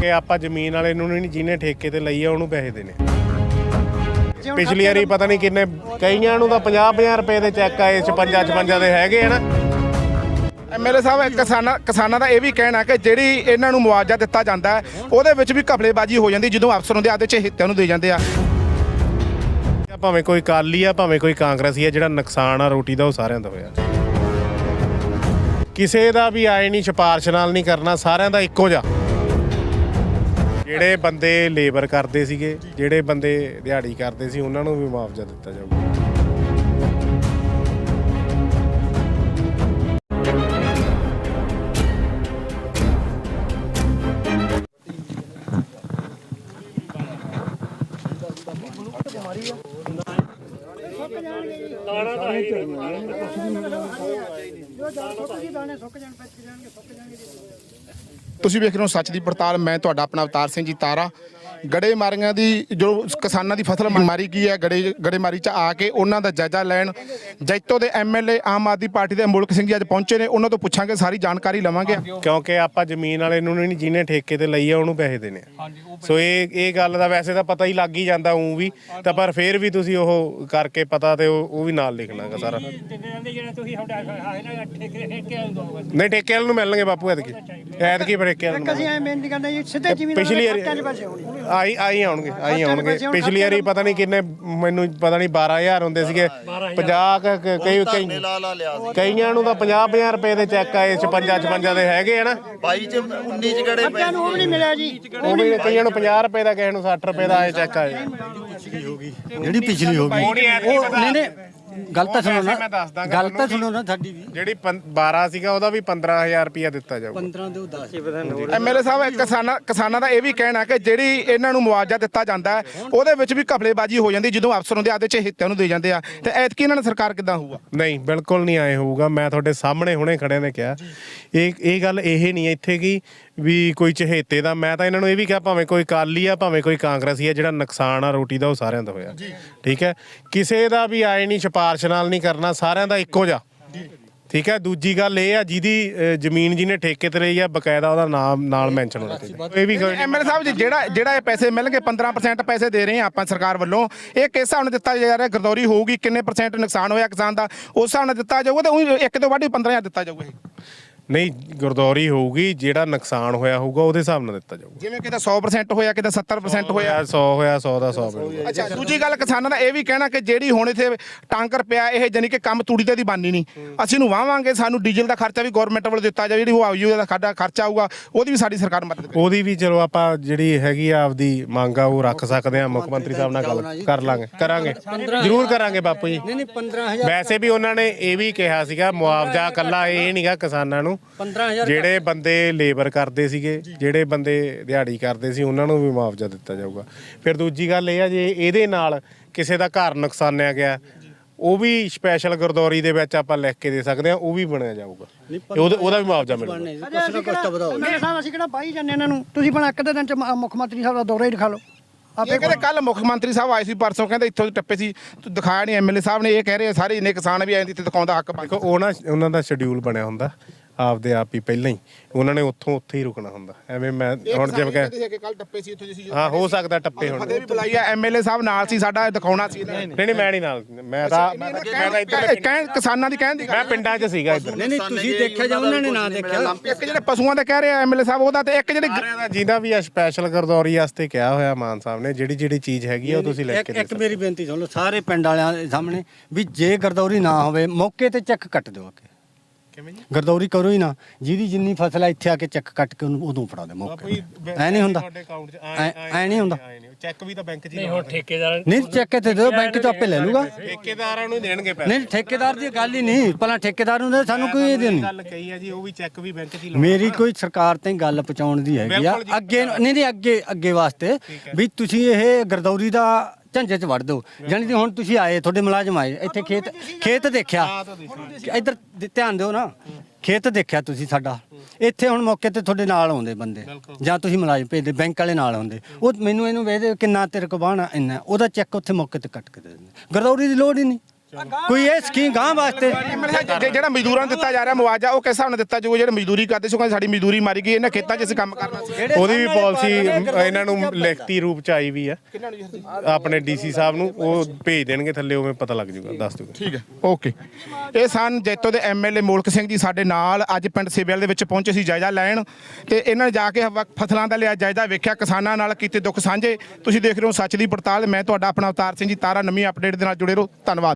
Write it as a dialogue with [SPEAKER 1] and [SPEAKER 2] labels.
[SPEAKER 1] ਕਿਉਂਕਿ ਆਪਾਂ ਜ਼ਮੀਨ ਵਾਲੇ ਨੂੰ ਨਹੀਂ ਜਿਹਨੇ ਠੇਕੇ ਤੇ ਲਈ ਆ ਉਹਨੂੰ ਪੈਸੇ ਦੇਣੇ ਪਿਛਲੀ ਵਾਰੀ ਪਤਾ ਨਹੀਂ ਕਿੰਨੇ ਕਈਆਂ ਨੂੰ ਤਾਂ 50 50 ਰੁਪਏ ਦੇ ਚੈੱਕ ਆਏ 56 56 ਦੇ ਹੈਗੇ ਆ ਨਾ।
[SPEAKER 2] ਐਮਐਲਏ ਸਾਹਿਬ ਕਿਸਾਨਾਂ ਕਿਸਾਨਾਂ ਦਾ ਇਹ ਵੀ ਕਹਿਣਾ ਕਿ ਜਿਹੜੀ ਇਹਨਾਂ ਨੂੰ ਮੁਆਵਜ਼ਾ ਦਿੱਤਾ ਜਾਂਦਾ ਹੈ ਉਹਦੇ ਵਿੱਚ ਵੀ ਘਪਲੇਬਾਜ਼ੀ ਹੋ ਜਾਂਦੀ ਜਦੋਂ ਅਫਸਰ ਹੁੰਦੇ ਆਦੇ ਚ ਹਿੱਤਿਆਂ ਨੂੰ ਦੇ ਜਾਂਦੇ ਆ।
[SPEAKER 1] ਭਾਵੇਂ ਕੋਈ ਕਾਲੀ ਆ ਭਾਵੇਂ ਕੋਈ ਕਾਂਗਰਸੀ ਆ ਜਿਹੜਾ ਨੁਕਸਾਨ ਆ ਰੋਟੀ ਦਾ ਉਹ ਸਾਰਿਆਂ ਦਾ ਹੋਇਆ। ਕਿਸੇ ਦਾ ਵੀ ਆਏ ਨਹੀਂ ਸਿਫਾਰਿਸ਼ ਨਾਲ ਨਹੀਂ ਕਰਨਾ ਸਾਰਿਆਂ ਦਾ ਇੱਕੋ ਜਿਹਾ। ਜਿਹੜੇ ਬੰਦੇ ਲੇਬਰ ਕਰਦੇ ਸੀਗੇ, ਜਿਹੜੇ ਬੰਦੇ ਦਿਹਾੜੀ ਕਰਦੇ ਸੀ, ਉਹਨਾਂ ਨੂੰ ਵੀ ਮੁਆਵਜ਼ਾ ਦਿੱਤਾ ਜਾਊਗਾ।
[SPEAKER 2] ਤੁਸੀਂ ਵੇਖ ਰਹੇ ਹੋ ਸੱਚ ਦੀ ਪੜਤਾਲ ਮੈਂ ਤੁਹਾਡਾ ਆਪਣਾ ਅਵਤਾਰ ਸਿੰਘ ਜੀ ਤਾਰਾ। ਗੜੇ ਮਾਰੀਆਂ ਦੀ ਜੋ ਕਿਸਾਨਾਂ ਦੀ ਫਸਲ ਮਾਰੀ ਕੀ ਹੈ ਗੜੇ ਗੜੇਮਾਰੀ ਚ ਆ ਕੇ ਉਹਨਾਂ ਦਾ ਜਾਇਜ਼ਾ ਲੈਣ ਜੈਤੋ ਦੇ ਐਮਐਲਏ ਆਮ ਆਦਮੀ ਪਾਰਟੀ ਦੇ ਮੁਲਕ ਸਿੰਘ ਜੀ ਅੱਜ ਪਹੁੰਚੇ ਨੇ ਉਹਨਾਂ ਤੋਂ ਪੁੱਛਾਂਗੇ ਸਾਰੀ ਜਾਣਕਾਰੀ ਲਵਾਂਗੇ।
[SPEAKER 1] ਕਿਉਂਕਿ ਆਪਾਂ ਜ਼ਮੀਨ ਵਾਲੇ ਨੂੰ ਨਹੀਂ ਜਿਹਨੇ ਠੇਕੇ ਤੇ ਲਈ ਆ ਉਹਨੂੰ ਪੈਸੇ ਦੇਣੇ ਸੋ ਇਹ ਇਹ ਗੱਲ ਦਾ ਵੈਸੇ ਤਾਂ ਪਤਾ ਹੀ ਲੱਗ ਹੀ ਜਾਂਦਾ ਉਂ ਵੀ ਤਾਂ ਪਰ ਫਿਰ ਵੀ ਤੁਸੀਂ ਉਹ ਕਰਕੇ ਪਤਾ ਤੇ ਉਹ ਵੀ ਨਾਲ ਲਿਖਣਾਗਾ ਸਾਰਾ। ਨਹੀਂ ਠੇਕੇ ਵਾਲੇ ਨੂੰ ਮਿਲਣਗੇ ਬਾਪੂ ਐਤਕੀ। ਐਤਕੀ ਫਿਰ ਠੇਕੇ ਵਾਲੇ ਨੂੰ
[SPEAKER 3] ਅਸੀਂ ਐ ਬੇਨਤੀ ਕਰਦੇ ਸਿੱਧੇ ਜ਼ਮੀਨ
[SPEAKER 1] ਪਿਛਲੀ ਵਾਰੀ ਆਈ ਆਈ ਆਉਣਗੇ ਆਈ ਆਉਣਗੇ। ਪਿਛਲੀ ਵਾਰੀ ਪਤਾ ਨਹੀਂ ਕਿੰਨੇ ਮੈਨੂੰ ਪਤਾ ਨਹੀਂ 12000 ਹੁੰਦੇ ਸੀਗੇ। 50 ਕੁ- ਕੁ- ਕਈ ਕਈ ਕਈਆਂ ਨੂੰ ਤਾਂ 50 50 ਰੁਪਏ ਦੇ ਚੈੱਕ ਆਏ 56 56 ਦੇ ਹੈਗੇ ਆ ਨਾ।
[SPEAKER 4] 22 ਚ 19 ਚ ਗੜੇ
[SPEAKER 3] ਖਾਤਿਆਂ ਨੂੰ ਉਹ ਵੀ ਨਹੀਂ ਮਿਲਿਆ ਜੀ।
[SPEAKER 1] ਉਹ ਵੀ ਕਈਆਂ ਨੂੰ 50 ਰੁਪਏ ਦਾ ਕਿਸੇ ਨੂੰ 60 ਰੁਪਏ ਦਾ ਆਏ ਚੈੱਕ ਆਏ।
[SPEAKER 5] ਜਿਹੜੀ ਪਿਛਲੀ ਹੋ ਗਈ।
[SPEAKER 1] ਉਹ ਨਹੀਂ
[SPEAKER 5] ਨਹੀਂ। ਗੱਲ ਤਾਂ ਸੁਣੋ ਨਾ
[SPEAKER 1] ਮੈਂ ਦੱਸ ਦਾਂਗਾ
[SPEAKER 5] ਗੱਲ ਤਾਂ
[SPEAKER 1] ਤੁਹਾਨੂੰ
[SPEAKER 5] ਸੁਣੋ ਨਾ ਸਾਡੀ ਵੀ।
[SPEAKER 1] ਜਿਹੜੀ ਪੰ- 12 ਸੀਗਾ ਉਹਦਾ ਵੀ 15000 ਰੁਪਇਆ ਦਿੱਤਾ ਜਾਊਗਾ।
[SPEAKER 5] 15 ਦੇ 10
[SPEAKER 2] ਐਮਐਲਏ ਸਾਹਿਬ ਇਹ ਕਿਸਾਨਾਂ ਕਿਸਾਨਾਂ ਦਾ ਇਹ ਵੀ ਕਹਿਣਾ ਕਿ ਜਿਹੜੀ ਇਹਨਾਂ ਨੂੰ ਮੁਆਵਜ਼ਾ ਦਿੱਤਾ ਜਾਂਦਾ ਹੈ ਉਹਦੇ ਵਿੱਚ ਵੀ ਘਪਲੇਬਾਜ਼ੀ ਹੋ ਜਾਂਦੀ ਜਦੋਂ ਅਫਸਰ ਹੁੰਦੇ ਆਦੇ ਚ ਹਿੱਤਿਆਂ ਨੂੰ ਦੇ ਜਾਂਦੇ ਆ। ਤੇ ਐਤਕੀ ਇਹਨਾਂ ਨਾਲ ਸਰਕਾਰ ਕਿੱਦਾਂ ਹੋਊਗਾ?
[SPEAKER 1] ਨਹੀਂ ਬਿਲਕੁਲ ਨਹੀਂ ਆਏ ਹੋਊਗਾ। ਮੈਂ ਤੁਹਾਡੇ ਸਾਹਮਣੇ ਹੁਣੇ ਖੜਿਆਂ ਨੇ ਕਿਹਾ। ਇਹ ਇਹ ਗੱਲ ਇਹ ਨਹੀਂ ਹੈ ਇੱਥੇ ਕਿ ਵੀ ਕੋਈ ਚਹੇਤੇ ਦਾ ਮੈਂ ਤਾਂ ਇਹਨਾਂ ਨੂੰ ਇਹ ਵੀ ਕਿਹਾ ਭਾਵੇਂ ਕੋਈ ਕਾਲੀ ਆ ਭਾਵੇਂ ਕੋਈ ਕਾਂਗਰਸੀ ਆ ਜਿਹੜਾ ਨੁਕਸਾਨ ਆ ਰੋਟੀ ਦਾ ਉਹ ਸਾਰਿਆਂ ਦਾ ਹੋਇਆ। ਠੀਕ ਹੈ? ਕਿਸੇ ਦਾ ਵੀ ਆਏ ਨਹੀਂ ਸਿਫਾਰਿਸ਼ ਨਾਲ ਨਹੀਂ ਕਰਨਾ ਸਾਰਿਆਂ ਦਾ ਇੱਕੋ ਜਿਹਾ। ਠੀਕ ਹੈ? ਦੂਜੀ ਗੱਲ ਇਹ ਆ ਜਿਹਦੀ ਜ਼ਮੀਨ ਜਿਹਨੇ ਠੇਕੇ ਤੇ ਲਈ ਆ ਬਕਾਇਦਾ ਉਹਦਾ ਨਾਮ ਨਾਲ ਮੈਂਸ਼ਨ ਹੋਣਾ ਚਾਹੀਦਾ ਇਹ ਵੀ
[SPEAKER 2] ਐਮਐਲਏ ਸਾਹਿਬ ਜੀ ਜਿਹੜਾ ਜਿਹੜਾ ਇਹ ਪੈਸੇ ਮਿਲਣਗੇ 15% ਪੈਸੇ ਦੇ ਰਹੇ ਆ ਆਪਾਂ ਸਰਕਾਰ ਵੱਲੋਂ ਇਹ ਕਿਸ ਹਿਸਾਬ ਨਾਲ ਦਿੱਤਾ ਜਾ ਰਿਹਾ? ਗਰਦੌਰੀ ਹੋਊਗੀ ਕਿੰਨੇ ਪਰਸੈਂਟ ਨੁਕਸਾਨ ਹੋਇਆ ਕਿਸਾਨ ਦਾ? ਉਸ ਹਿਸਾਬ ਨਾਲ ਦਿੱਤਾ ਜਾਊਗਾ ਤੇ ਇੱਕ ਤੋਂ ਵੱਧ ਹੀ 15000 ਦਿੱਤਾ ਜਾਊਗਾ ਇਹ।
[SPEAKER 1] ਨਹੀਂ ਗੁਰਦੌਰੀ ਹੋਊਗੀ ਜਿਹੜਾ ਨੁਕਸਾਨ ਹੋਇਆ ਹੋਊਗਾ ਉਹਦੇ ਹਿਸਾਬ ਨਾਲ ਦਿੱਤਾ ਜਾਊਗਾ।
[SPEAKER 2] ਜਿਵੇਂ ਕਿਤੇ 100% ਹੋਇਆ ਕਿਤੇ 70% ਹੋਇਆ।
[SPEAKER 1] 100 ਹੋਇਆ 100 ਦਾ 100 ਮਿਲੂਗਾ
[SPEAKER 2] ਅੱਛਾ ਦੂਜੀ ਗੱਲ ਕਿਸਾਨਾਂ ਦਾ ਇਹ ਵੀ ਕਹਿਣਾ ਕਿ ਜਿਹੜੀ ਹੁਣ ਇੱਥੇ ਟਾਂਕਰ ਪਿਆ ਇਹ ਜਾਨੀ ਕਿ ਕੰਮ ਤੂੜੀ ਤੇ ਦੀ ਬਾਨੀ ਨਹੀਂ। ਅਸੀਂ ਨੂੰ ਵਾਵਾਂਗੇ ਸਾਨੂੰ ਡੀਜ਼ਲ ਦਾ ਖਰਚਾ ਵੀ ਗਵਰਨਮੈਂਟ ਵੱਲੋਂ ਦਿੱਤਾ ਜਾਵੇ ਜਿਹੜੀ ਉਹ ਆਯੂ ਦਾ ਸਾਡਾ ਖਰਚਾ ਆਊਗਾ ਉਹਦੀ ਵੀ ਸਾਡੀ ਸਰਕਾਰ ਮਦਦ ਕਰੇ।
[SPEAKER 1] ਉਹਦੀ ਵੀ ਚਲੋ ਆਪਾਂ ਜਿਹੜੀ ਹੈਗੀ ਆ ਆਪਦੀ ਮੰਗ ਆ ਉਹ ਰੱਖ ਸਕਦੇ ਆ ਮੁੱਖ ਮੰਤਰੀ ਸਾਹਿਬ ਨਾਲ ਗੱਲ ਕਰ ਲਾਂਗੇ। ਕਰਾਂਗੇ। ਜ਼ਰੂਰ ਕਰਾਂਗੇ ਬਾਪੂ ਜੀ।
[SPEAKER 5] ਨਹੀਂ ਨਹੀਂ 15000
[SPEAKER 1] ਵੈਸੇ ਵੀ ਉਹਨਾਂ ਨੇ ਇਹ ਵੀ ਕਿਹਾ ਸੀਗਾ ਮੁਆਵਜ਼ਾ ਕੱਲਾ ਇਹ ਨਹੀਂਗਾ ਕਿਸਾਨਾਂ ਨੂੰ
[SPEAKER 5] 15000
[SPEAKER 1] ਜਿਹੜੇ ਬੰਦੇ ਲੇਬਰ ਕਰਦੇ ਸੀਗੇ ਜਿਹੜੇ ਬੰਦੇ ਦਿਹਾੜੀ ਕਰਦੇ ਸੀ ਉਹਨਾਂ ਨੂੰ ਵੀ ਮੁਆਵਜ਼ਾ ਦਿੱਤਾ ਜਾਊਗਾ। ਫਿਰ ਦੂਜੀ ਗੱਲ ਇਹ ਆ ਜੇ ਇਹਦੇ ਨਾਲ ਕਿਸੇ ਦਾ ਘਰ ਨੁਕਸਾਨਿਆ ਗਿਆ ਉਹ ਵੀ ਸਪੈਸ਼ਲ ਗੁਰਦੌਰੀ ਦੇ ਵਿੱਚ ਆਪਾਂ ਲਿਖ ਕੇ ਦੇ ਸਕਦੇ ਆ ਉਹ ਵੀ ਬਣਿਆ ਜਾਊਗਾ। ਉਹਦਾ ਉਹਦਾ ਵੀ ਮੁਆਵਜ਼ਾ ਮਿਲੂਗਾ।
[SPEAKER 5] ਕੁਛ ਨਾ ਕੁਛ ਤਾਂ ਵਧਾਓ
[SPEAKER 3] ਮੇਰੇ ਸਾਹਿਬ ਅਸੀਂ ਕਿਹੜਾ ਬਾਈ ਜਾਂਦੇ ਇਹਨਾਂ ਨੂੰ? ਤੁਸੀਂ ਬਣਾ ਇੱਕ ਦੇ ਦਿਨ ਚ ਮ- ਮੁੱਖ ਮੰਤਰੀ ਸਾਹਿਬ ਦਾ ਦੌਰਾ ਹੀ ਦਿਖਾ ਲਓ। ਆਪੇ
[SPEAKER 2] ਇਹ ਕਹਿੰਦੇ ਕੱਲ ਮੁੱਖ ਮੰਤਰੀ ਸਾਹਿਬ ਆਏ ਸੀ ਪਰਸੋਂ ਕਹਿੰਦੇ ਇੱਥੋਂ ਦੇ ਟੱਪੇ ਸੀ ਤੂੰ ਦਿਖਾਇਆ ਨਹੀਂ ਐਮਐਲਏ ਸਾਹਿਬ ਨੇ ਇਹ ਕਹਿ ਰਹੇ ਆ ਸਾਰੇ ਇੰਨੇ ਕਿਸਾਨ ਵੀ ਆਏ ਨੇ ਇੱਥੇ ਦਿਖਾਉਣ ਦਾ ਹੱਕ
[SPEAKER 1] ਦੇਖੋ ਉਹ ਨਾ ਉਹਨਾਂ ਦਾ ਸ਼ਡਿਊਲ ਬਣਿਆ ਹੁੰਦਾ। ਆਪਦੇ ਆਪ ਹੀ ਪਹਿਲਾਂ ਹੀ। ਉਹਨਾਂ ਨੇ ਉੱਥੋਂ ਉੱਥੇ ਹੀ ਰੁਕਣਾ ਹੁੰਦਾ। ਐਵੇਂ ਮੈਂ ਹੁਣ ਜਿਵੇਂ ਕਿ
[SPEAKER 2] ਕਿ ਕੱਲ ਟੱਪੇ ਸੀ ਇੱਥੋਂ ਜਿਸੀ
[SPEAKER 1] ਹਾਂ ਹੋ ਸਕਦਾ ਟੱਪੇ ਹੁਣ।
[SPEAKER 2] ਫਤਿਹ ਵੀ ਬੁਲਾਈ ਆ ਐਮਐਲਏ ਸਾਹਿਬ ਨਾਲ ਸੀ ਸਾਡਾ ਦਿਖਾਉਣਾ ਸੀ
[SPEAKER 1] ਨਹੀਂ ਨਹੀਂ ਮੈਂ ਨਹੀਂ ਨਾਲ ਮੈਂ ਤਾਂ ਮੈਂ ਤਾਂ ਇੱਧਰ
[SPEAKER 2] ਕਹਿਣ ਕਿਸਾਨਾਂ ਦੀ ਕਹਿਣ ਦੀ
[SPEAKER 1] ਮੈਂ ਪਿੰਡਾਂ 'ਚ ਸੀਗਾ ਇੱਧਰ।
[SPEAKER 5] ਨਹੀਂ ਨਹੀਂ ਤੁਸੀਂ ਦੇਖਿਆ ਜਾਂ ਉਹਨਾਂ ਨੇ ਨਾ ਦੇਖਿਆ।
[SPEAKER 2] ਇੱਕ ਜਿਹੜੇ ਪਸ਼ੂਆਂ ਦੇ ਕਹਿ ਰਹੇ ਐਮਐਲਏ ਸਾਹਿਬ ਉਹਦਾ ਤੇ ਇੱਕ ਜਿਹੜੇ
[SPEAKER 1] ਜਿਹਦਾ ਵੀ ਆ ਸਪੈਸ਼ਲ ਗਰਦੌਰੀ ਵਾਸਤੇ ਕਿਹਾ ਹੋਇਆ ਮਾਨ ਸਾਹਿਬ ਨੇ ਜਿਹੜੀ ਜਿਹੜੀ ਚੀਜ਼ ਹੈਗੀ ਆ ਉਹ ਤੁਸੀਂ
[SPEAKER 5] ਇੱਕ
[SPEAKER 1] ਕੇ
[SPEAKER 5] ਇੱਕ ਮੇਰੀ ਬੇਨਤੀ ਸੁਣ ਲਓ ਸਾਰੇ ਪਿੰਡ ਵਾਲਿਆਂ ਦੇ ਸਾਹਮਣੇ ਵੀ ਜੇ ਗਰਦੌਰੀ ਨਾ ਹੋਵੇ ਮੌਕੇ ਤੇ ਚੈੱਕ ਕੱਟ ਦਿਓ ਆ ਕੇ
[SPEAKER 1] ਕਿਵੇਂ ਜੀ?
[SPEAKER 5] ਗਰਦੌਰੀ ਕਰੋ ਹੀ ਨਾ ਜਿਹਦੀ ਜਿੰਨੀ ਫਸਲ ਆ ਇੱਥੇ ਆ ਕੇ ਚੈੱਕ ਕੱਟ ਕੇ ਉਹਨੂੰ ਉਦੋਂ ਫੜਾ ਦੇ ਮੌਕੇ। ਐ ਨਹੀਂ ਹੁੰਦਾ।
[SPEAKER 1] ਤੁਹਾਡੇ ਅਕਾਊਂਟ 'ਚ
[SPEAKER 5] ਐ ਨਹੀਂ ਹੁੰਦਾ।
[SPEAKER 1] ਚੈੱਕ ਵੀ ਤਾਂ ਬੈਂਕ 'ਚ ਹੀ
[SPEAKER 6] ਨਹੀਂ ਹੁਣ ਠੇਕੇਦਾਰ
[SPEAKER 5] ਨਹੀਂ ਚੈੱਕ ਤੇ ਦਿਓ ਬੈਂਕ ਚੋਂ ਆਪੇ ਲੈ ਲੂਗਾ।
[SPEAKER 1] ਠੇਕੇਦਾਰਾਂ ਨੂੰ ਹੀ ਦੇਣਗੇ ਪੈਸੇ।
[SPEAKER 5] ਨਹੀਂ ਠੇਕੇਦਾਰ ਦੀ ਗੱਲ ਹੀ ਨਹੀਂ। ਪਹਿਲਾਂ ਠੇਕੇਦਾਰ ਨੂੰ ਦੇ ਸਾਨੂੰ ਕੋਈ ਇਹਦੀ ਨਹੀਂ।
[SPEAKER 1] ਗੱਲ ਕਹੀ ਆ ਜੀ ਉਹ ਵੀ ਚੈੱਕ ਵੀ ਬੈਂਕ 'ਚ ਹੀ
[SPEAKER 5] ਮੇਰੀ ਕੋਈ ਸਰਕਾਰ ਤੇ ਗੱਲ ਪਹੁੰਚਾਉਣ ਦੀ ਹੈਗੀ ਆ। ਅੱਗੇ ਨਹੀਂ ਨਹੀਂ ਅੱਗੇ ਅੱਗੇ ਵਾਸਤੇ ਵੀ ਤੁਸੀਂ ਇਹ ਗਰਦੌਰੀ ਦਾ ਝੰਜੇ ਚ ਵੜ ਦਿਓ ਜਾਣੀ ਕਿ ਹੁਣ ਤੁਸੀਂ ਆਏ ਤੁਹਾਡੇ ਮੁਲਾਜ਼ਮ ਆਏ ਇੱਥੇ ਖੇਤ ਖੇਤ ਦੇਖਿਆ। ਇੱਧਰ ਧਿਆਨ ਦਿਓ ਨਾ। ਖੇਤ ਦੇਖਿਆ ਤੁਸੀਂ ਸਾਡਾ। ਇੱਥੇ ਹੁਣ ਮੌਕੇ ਤੇ ਤੁਹਾਡੇ ਨਾਲ ਆਉਂਦੇ ਬੰਦੇ। ਜਾਂ ਤੁਸੀਂ ਮੁਲਾਜ਼ਮ ਭੇਜਦੇ ਬੈਂਕ ਵਾਲੇ ਨਾਲ ਆਉਂਦੇ। ਉਹ ਮੈਨੂੰ ਇਹਨੂੰ ਵੇਖਦੇ ਕਿੰਨਾ ਤੇਰੇ ਕੋਲ ਬਾਹਣਾ ਇੰਨਾ। ਉਹਦਾ ਚੈੱਕ ਉੱਥੇ ਮੌਕੇ ਤੇ ਕੱਟ ਕੇ ਦੇ ਦਿੰਦੇ। ਗਰਦੌਰੀ ਦੀ ਲੋੜ ਹੀ ਨਹੀਂ। ਕੋਈ ਇਹ ਸਕੀਮ ਗਾਂ ਵਾਸਤੇ?
[SPEAKER 2] ਜਿਹੜਾ ਮਜ਼ਦੂਰਾਂ ਨੂੰ ਦਿੱਤਾ ਜਾ ਰਿਹਾ ਮੁਆਵਜ਼ਾ ਉਹ ਕਿਸ ਹਿਸਾਬ ਨਾਲ ਦਿੱਤਾ ਜਾਊਗਾ? ਜਿਹੜੇ ਮਜ਼ਦੂਰੀ ਕਰਦੇ ਸੀ ਉਹ ਕਹਿੰਦੇ ਸਾਡੀ ਮਜ਼ਦੂਰੀ ਮਾਰੀ ਗਈ ਇਹਨਾਂ ਖੇਤਾਂ 'ਚ ਅਸੀਂ ਕੰਮ ਕਰਨਾ ਸੀ।
[SPEAKER 1] ਉਹਦੀ ਵੀ ਪਾਲਿਸੀ ਇਹਨਾਂ ਨੂੰ ਲਿਖਤੀ ਰੂਪ ਚ ਆਈ ਵੀ ਆ। ਆਪਣੇ ਡੀਸੀ ਸਾਹਿਬ ਨੂੰ ਉਹ ਭੇਜ ਦੇਣਗੇ ਥੱਲੇ ਉਵੇਂ ਪਤਾ ਲੱਗ ਜਾਊਗਾ ਦੱਸ ਦੂਗਾ
[SPEAKER 2] ਠੀਕ ਹੈ। ਓਕੇ। ਇਹ ਸਨ ਜੈਤੋ ਦੇ ਐਮਐਲਏ ਮੋਲਕ ਸਿੰਘ ਜੀ ਸਾਡੇ ਨਾਲ। ਅੱਜ ਪਿੰਡ ਸਿਵਲ ਦੇ ਵਿੱਚ ਪਹੁੰਚੇ ਸੀ ਜਾਇਜ਼ਾ ਲੈਣ ਤੇ ਇਹਨਾਂ ਨੇ ਜਾ ਕੇ ਫਸਲਾਂ ਦਾ ਲਿਆ ਜਾਇਜ਼ਾ ਵੇਖਿਆ ਕਿਸਾਨਾਂ ਨਾਲ ਕੀਤੇ ਦੁੱਖ ਸਾਂਝੇ। ਤੁਸੀਂ ਦੇਖ ਰਹੇ ਹੋ ਸੱਚ ਦੀ ਪੜਤਾਲ। ਮੈਂ ਤੁਹਾਡਾ ਆਪਣਾ ਅਵਤਾਰ ਸਿੰਘ ਜੀ ਤਾਰਾ ਨਵੀਂ ਅਪਡੇਟ ਦੇ ਨਾਲ ਜੁੜੇ ਰਹੋ। ਧੰਨਵਾਦ।